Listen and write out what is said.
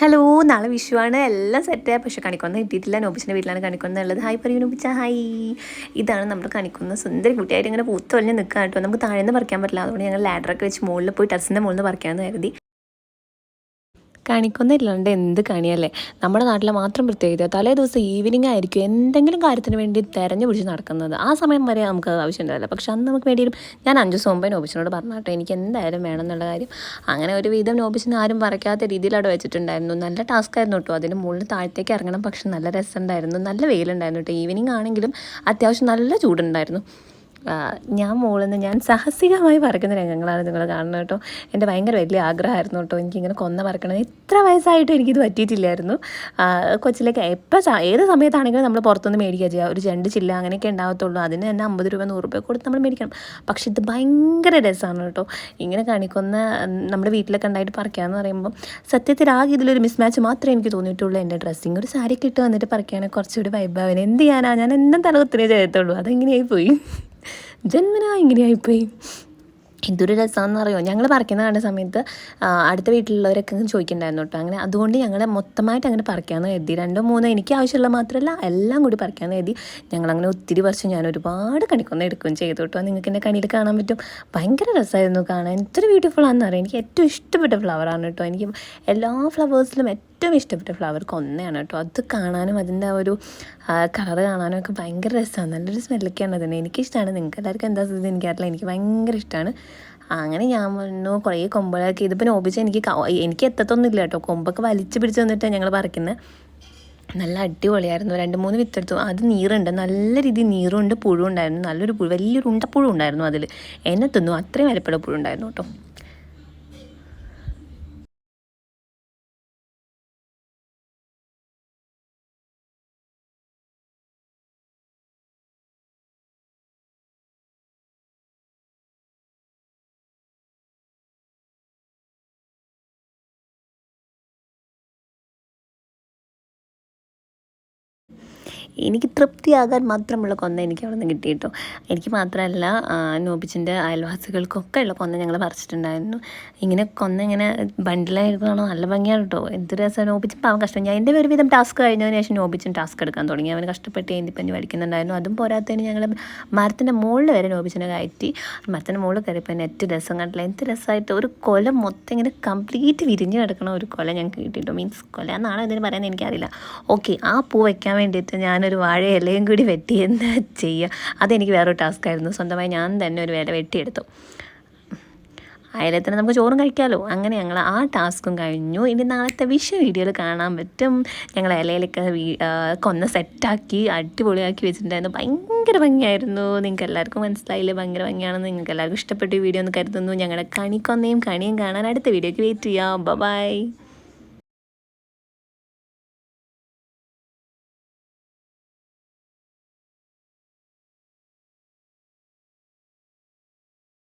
Hello നാളെ വിഷുവാണ്. എല്ലാം സെറ്റായ പക്ഷെ കണിക്കൊന്ന കിട്ടിയിട്ടില്ല. നോബിച്ചിന്റെ വീട്ടിലാണ് കണിക്കൊന്ന ഉള്ളത്. ഹായ് പറയൂ നോബിച്ച. ഹായ് ഇതാണ് നമ്മുടെ കണിക്കൊന്ന. സുന്ദരി കുട്ടിയായിട്ട് ഇങ്ങനെ പൂത്തൊലിഞ്ഞ് നിൽക്കുക കേട്ടോ. നമുക്ക് താഴെ നിന്ന് പറിക്കാൻ പറ്റില്ല. അതുകൊണ്ട് ഞങ്ങൾ ലാഡറൊക്കെ വെച്ച് മുകളിൽ പോയി ടെറസിന്റെ മുകളിൽ നിന്ന് പറിക്കാമെന്ന് കരുതി. കണിക്കൊന്ന ഇല്ലാണ്ട് എന്ത് കാണിയല്ലേ? നമ്മുടെ നാട്ടിലെ മാത്രം പ്രത്യേകത തലേ ദിവസം ഈവനിങ് ആയിരിക്കും എന്തെങ്കിലും കാര്യത്തിന് വേണ്ടി തെരഞ്ഞു പിടിച്ച് നടക്കുന്നത്. ആ സമയം വരെ നമുക്ക് അത് ആവശ്യമുണ്ടാവില്ല. പക്ഷെ അന്ന് നമുക്ക് വേണ്ടി ഞാൻ അഞ്ച് മുമ്പേ നോബിച്ചിനോട് പറഞ്ഞാട്ടോ എനിക്ക് എന്തായാലും വേണം എന്നുള്ള കാര്യം. അങ്ങനെ ഒരു വിധം നോബിച്ചിന് ആരും പറയ്ക്കാത്ത രീതിയിൽ അവിടെ വെച്ചിട്ടുണ്ടായിരുന്നു. നല്ല ടാസ്ക് ആയിരുന്നു കേട്ടോ അതിന് മുകളിൽ താഴത്തേക്ക് ഇറങ്ങണം. പക്ഷെ നല്ല രസമുണ്ടായിരുന്നു. നല്ല വെയിലുണ്ടായിരുന്നു കേട്ടോ ഈവനിങ് ആണെങ്കിലും അത്യാവശ്യം നല്ല ചൂടുണ്ടായിരുന്നു. ഞാൻ മുകളിൽ നിന്ന് ഞാൻ സാഹസികമായി പറക്കുന്ന രംഗങ്ങളാണ് നിങ്ങൾ കാണുന്നത് കേട്ടോ. എന്റെ ഭയങ്കര വലിയ ആഗ്രഹമായിരുന്നു കേട്ടോ. എനിക്കിങ്ങനെ കൊന്ന പറക്കണം എത്ര വയസ്സായിട്ടും എനിക്കിത് പറ്റിയിട്ടില്ലായിരുന്നു. കൊച്ചിലേക്ക് എപ്പോൾ ഏത് സമയത്താണെങ്കിലും നമ്മൾ പുറത്തുനിന്ന് മേടിക്കുക ചെയ്യുക ഒരു ചെണ്ട് ചില്ല അങ്ങനെയൊക്കെ ഉണ്ടാകത്തുള്ളൂ. അതിന് തന്നെ അമ്പത് രൂപ നൂറ് രൂപ കൊടുത്ത് നമ്മൾ മേടിക്കണം. പക്ഷേ ഇത് ഭയങ്കര രസമാണ് കേട്ടോ. ഇങ്ങനെ കാണിക്കൊന്ന നമ്മുടെ വീട്ടിലൊക്കെ ഉണ്ടായിട്ട് പറിക്കാമെന്ന് പറയുമ്പോൾ സത്യത്തിൽ ആകെ ഇതിലൊരു മിസ്മാച്ച് മാത്രമേ എനിക്ക് തോന്നിയിട്ടുള്ളൂ. എന്റെ ഡ്രസ്സിങ് ഒരു സാരി ഇട്ട് വന്നിട്ട് പറിക്കാനൊക്കെ കുറച്ചുകൂടി വൈബാവിന് എന്ത് ചെയ്യാനാണ് ഞാൻ എന്നും തലകുത്തിനേ ചെയ്യത്തുള്ളൂ. അതെങ്ങനെയായി പോയി? ജന്മനാ ഇങ്ങനെയായിപ്പോയി. എന്തൊരു രസമാണെന്ന് അറിയോ? ഞങ്ങൾ പറിക്കുന്ന കണ്ട സമയത്ത് അടുത്ത വീട്ടിലുള്ളവരൊക്കെ ചോദിക്കണ്ടായിരുന്നു കേട്ടോ. അങ്ങനെ അതുകൊണ്ട് ഞങ്ങൾ മൊത്തമായിട്ട് അങ്ങനെ പറിക്കാമെന്ന് കരുതി. രണ്ടോ മൂന്നോ എനിക്ക് ആവശ്യമുള്ള മാത്രമല്ല എല്ലാം കൂടി പറിക്കാമെന്ന് കരുതി. ഞങ്ങളങ്ങനെ ഒത്തിരി വർഷം ഞാൻ ഒരുപാട് കണിക്കൊന്ന എടുക്കുകയും ചെയ്തു കേട്ടോ. നിങ്ങൾക്ക് എന്റെ കണിയിൽ കാണാൻ പറ്റും. ഭയങ്കര രസമായിരുന്നു കാണാൻ. എത്ര ബ്യൂട്ടിഫുൾ ആണെന്ന് അറിയാം. എനിക്ക് ഏറ്റവും ഇഷ്ടപ്പെട്ട ഫ്ലവറാണ് കേട്ടോ. എനിക്ക് എല്ലാ ഫ്ലവേഴ്സിലും ഏറ്റവും ഇഷ്ടപ്പെട്ട ഫ്ലവർ കൊന്നയാണ് കേട്ടോ. അത് കാണാനും അതിന്റെ ആ ഒരു കളർ കാണാനും ഒക്കെ ഭയങ്കര രസമാണ് നല്ലൊരു സ്മെല്ലൊക്കെയാണ് അതിന്. എനിക്കിഷ്ടമാണ് നിങ്ങൾക്ക് എല്ലാവർക്കും എന്താ സ്ഥിതി എനിക്കറിയില്ല. എനിക്ക് ഭയങ്കര ഇഷ്ടമാണ് അങ്ങനെ ഞാൻ പറഞ്ഞു കുറേ കൊമ്പുകളൊക്കെ ഇതിപ്പോൾ നോബിച്ച് എനിക്ക് എനിക്ക് എത്തത്തൊന്നുമില്ല കേട്ടോ. കൊമ്പൊക്കെ വലിച്ചു പിടിച്ച് വന്നിട്ടാണ് ഞങ്ങൾ പറിക്കുന്നത് നല്ല അടിപൊളിയായിരുന്നു. രണ്ട് മൂന്ന് വിത്തെടുത്തു. അത് നീറുണ്ട്. നല്ല രീതിയിൽ നീറുണ്ട് പുഴുണ്ടായിരുന്നു നല്ലൊരു പുഴു വലിയൊരു ഉണ്ടപ്പുഴു ഉണ്ടായിരുന്നു അതിൽ എന്നെ തിന്നു. അത്രയും വിലപ്പെട്ട പുഴുണ്ടായിരുന്നു കേട്ടോ. എനിക്ക് തൃപ്തിയാകാൻ മാത്രമുള്ള കൊന്ന എനിക്ക് അവിടെ നിന്ന് കിട്ടി കേട്ടോ എനിക്ക് മാത്രമല്ല നോബിച്ചിന്റെ അയൽവാസികൾക്കൊക്കെ ഉള്ള കൊന്ന ഞങ്ങൾ പറിച്ചിട്ടുണ്ടായിരുന്നു. ഇങ്ങനെ കൊന്ന ഇങ്ങനെ ബണ്ടിലായിരിക്കണോ നല്ല ഭംഗിയാണ് കേട്ടോ എന്ത് രസം നോബിച്ചും പാവം കഷ്ടം. ഞാൻ എന്റെ ഒരുവിധം ടാസ്ക് കഴിഞ്ഞതിന് ശേഷം നോബിച്ചും ടാസ്ക് എടുക്കാൻ തുടങ്ങി. അവന് കഷ്ടപ്പെട്ട് ഏന്തിപ്പഞ്ഞ് പഠിക്കുന്നുണ്ടായിരുന്നു. അതും പോരാത്തതിന് ഞങ്ങൾ മരത്തിന്റെ മുകളിൽ വരെ നോബിച്ചിനെ കയറ്റി. മരത്തിന്റെ മുകളിൽ കയറിയപ്പോൾ നെറ്റ് രസം കണ്ടില്ല. എന്ത് രസമായിട്ട് ഒരു കൊല മൊത്തം ഇങ്ങനെ കംപ്ലീറ്റ് വിരിഞ്ഞ് കിടക്കണ ഒരു കൊല ഞങ്ങൾക്ക് കിട്ടിയിട്ടു. മീൻസ് കൊല എന്നാണോ ഇതിന് പറയുന്നത് എനിക്കറിയില്ല. ഓക്കെ ആ പൂ വയ്ക്കാൻ വേണ്ടിയിട്ട് ഞാനൊരു വാഴ ഇലയും കൂടി വെട്ടി എന്താ ചെയ്യുക അതെനിക്ക് വേറൊരു ടാസ്ക്കായിരുന്നു സ്വന്തമായി ഞാൻ തന്നെ ഒരു വില വെട്ടിയെടുത്തു. അയലത്തിന് നമുക്ക് ചോറും കഴിക്കാമല്ലോ അങ്ങനെ ഞങ്ങൾ ആ ടാസ്കും കഴിഞ്ഞു. ഇനി നാളത്തെ വിഷ വീഡിയോയിൽ കാണാൻ പറ്റും. ഞങ്ങൾ ഇലയിലൊക്കെ കൊന്ന സെറ്റാക്കി അടിപൊളിയാക്കി വെച്ചിട്ടുണ്ടായിരുന്നു. ഭയങ്കര ഭംഗിയായിരുന്നു. നിങ്ങൾക്ക് എല്ലാവർക്കും മനസ്സിലായില്ല? ഭയങ്കര ഭംഗിയാണെന്ന് നിങ്ങൾക്ക് എല്ലാവർക്കും ഇഷ്ടപ്പെട്ട വീഡിയോ എന്ന് കരുതുന്നു. ഞങ്ങളുടെ കണിക്കൊന്നയും കണിയും കാണാൻ അടുത്ത വീഡിയോയ്ക്ക് വെയിറ്റ് ചെയ്യാം. ബൈ